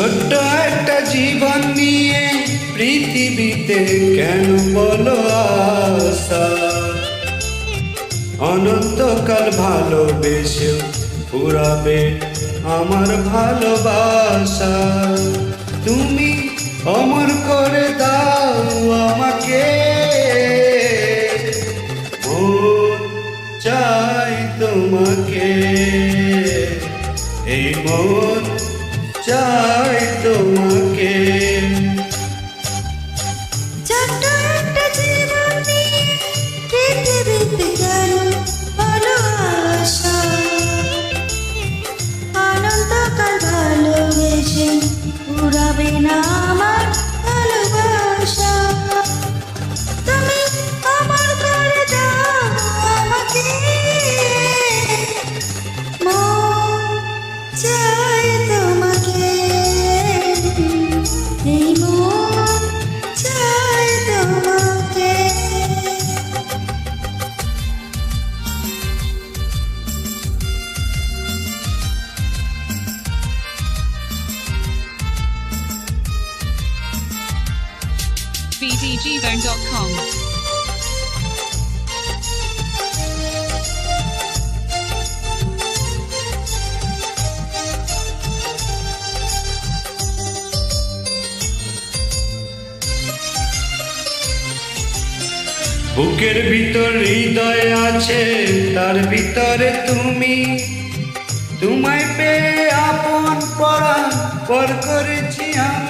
ছোট্ট একটা জীবন নিয়ে পৃথিবীতে কেন বলো অনন্তকাল ভালোবেসে পুরাবে আমার ভালোবাসা। তুমি অমর করে দাও আমাকে। চাই তোমাকে। এই মন চাই তোমাকে bdgbone.com. বুকের ভিতর হৃদয় আছে, তার ভিতরে তুমি তোমায় পেয়ে আপন পড়া পর করেছি আমি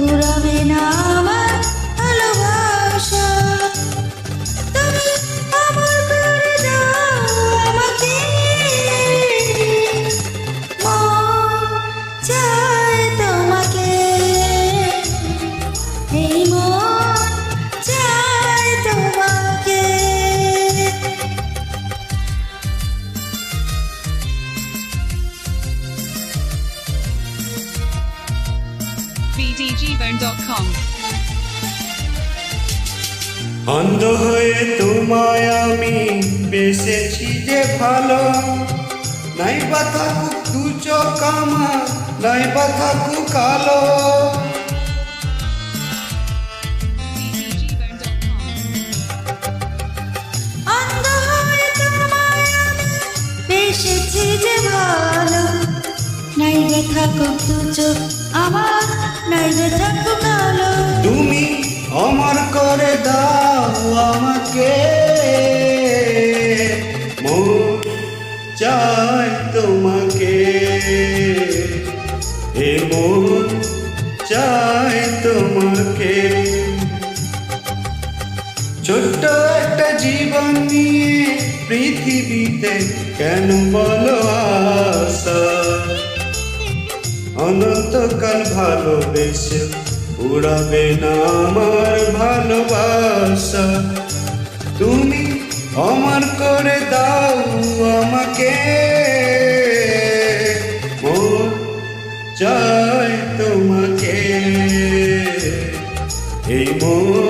পুরাবে না bdgbone.com. অন্ধ হয়ে তোমায় আমি বেসেছি যে ভালো। নাই বা থাকুক দু চোখ আমার নাই বা থাকুক কালো যে ভালো। নাই রে থাকুক দু চোখ আমার তুমি অমর করে দাও আমাকে। মন চাই তোমাকে। এ মন চাই তোমাকে। ছোট্ট একটা জীবন নিয়ে পৃথিবীতে কেন বলো আশা? অনন্তকাল ভালোবেসে উড়াবে না আমার ভালোবাসা। তুমি অমর করে দাও আমাকে। ও চাই তোমাকে। এই মন